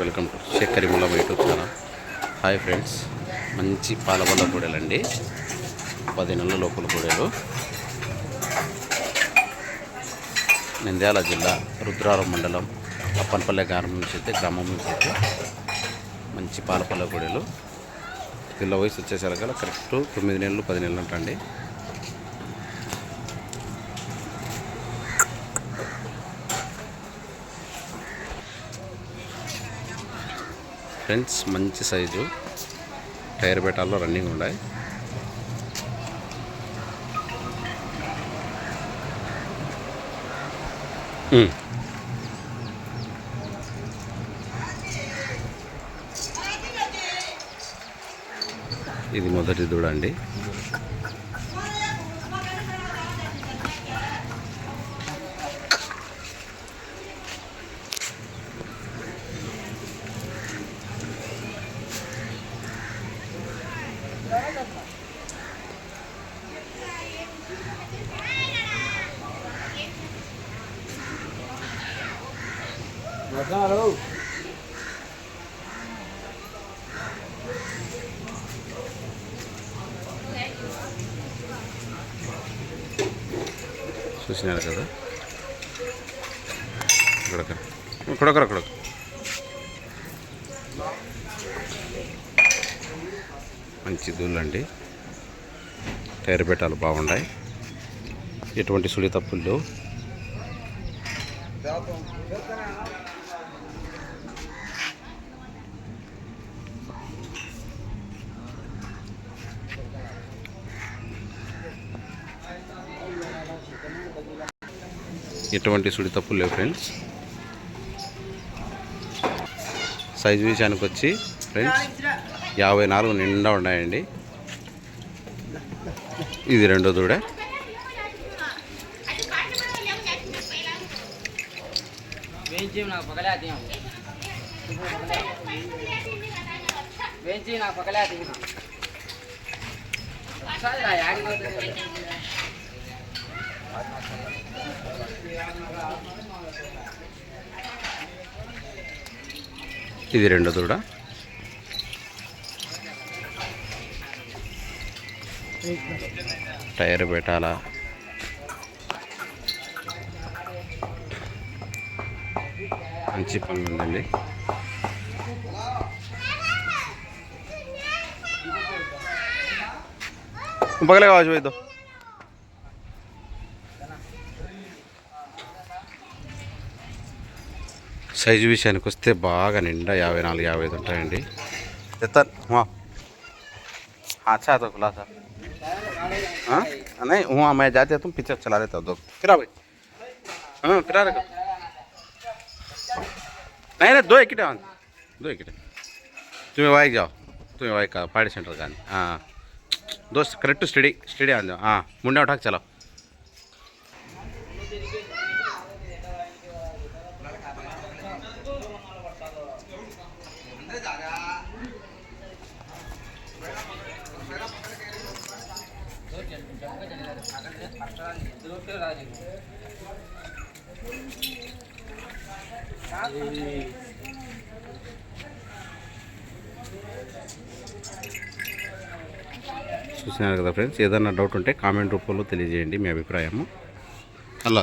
Welcome to Shaik Kareemulla YouTube channel. Hi friends. మంచి పాలబల్ల కూడలండి పది నెలల లోపల కూడలు నంద్యాల జిల్లా రుద్రారం మండలం అప్పన్పల్లె గ్రామం నుంచి అయితే గ్రామం నుంచి అయితే మంచి పాలపల్ల కూడలు పిల్ల వయసు వచ్చేసరికల్లా కరెక్ట్ తొమ్మిది నెలలు పది నెలలు అంటండి. ఫ్రెండ్స్ మంచి సైజు. టైర్ బెటాల్లో రన్నింగ్ ఉన్నాయి. ఇది మొదటి దూడ అండి. చూసినారు కదా ఇక్కడ ఇక్కడ ఇక్కడ మంచి దూళ్ళండి టైర్ పెట్టాలు బాగున్నాయి ఎటువంటి సుడి తప్పులు లేవు ఎటువంటి సుడి తప్పులు లేవు ఫ్రెండ్స్. సైజు విషయానికి వచ్చి ఫ్రెండ్స్ యాభై నాలుగు నిండా ఉన్నాయండి. ఇది రెండో దూడ. ఇది రెండో దూడ. టైర్ పెట్టాలా మంచి పనులు ఉందండి బగలే కావచ్చు వైద్యం సైజు విషయానికి వస్తే బాగా నిండా యాభై నాలుగు యాభై ఐదు ఉంటాయండి ఎత్తాను వా अच्छा तो खुला था हाँ नहीं वहाँ मैं जाते तुम पीछे चला लेता दो फिर भाई हाँ फिर रखो नहीं नहीं दो एक दो एक तुम्हें वाइक जाओ तुम्हें वाइक का पार्टी सेंटर का हाँ दोस्त करेक्ट स्टडी स्टडी आ जाओ हाँ मुंडा उठा के चलाओ చూసినారు కదా ఫ్రెండ్స్ ఏదైనా డౌట్ ఉంటే కామెంట్ రూపంలో తెలియజేయండి మీ అభిప్రాయము. అలా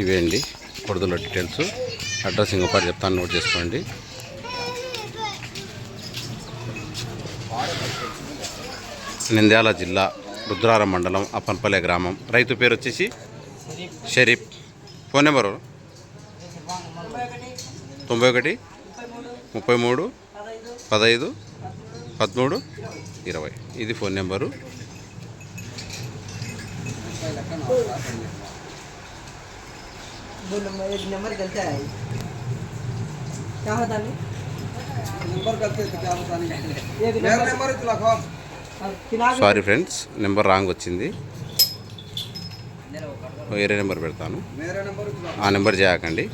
ఇవే అండి. కొడుదల డీటెయిల్స్. అడ్రస్ ఇంకొకటి చెప్తాను నోట్ చేసుకోండి. నంద్యాల జిల్లా రుద్రారం మండలం అప్పన్పల్లె గ్రామం. రైతు పేరు వచ్చేసి షరీఫ్. Phone number? తొంభై ఒకటి ముప్పై మూడు పదహైదు పదమూడు ఇరవై. ఇది phone number. वो नंबर एक नंबर गलत है क्या होता नहीं नंबर गलती है तो क्या पता नहीं एक मेरा नंबर नंबर इतना खाओ खिला సారీ ఫ్రెండ్స్ నెంబర్ రాంగ్ వచ్చింది వేరే నెంబర్ పెడతాను मेरा नंबर इतना ఆ నెంబర్ చేయకండి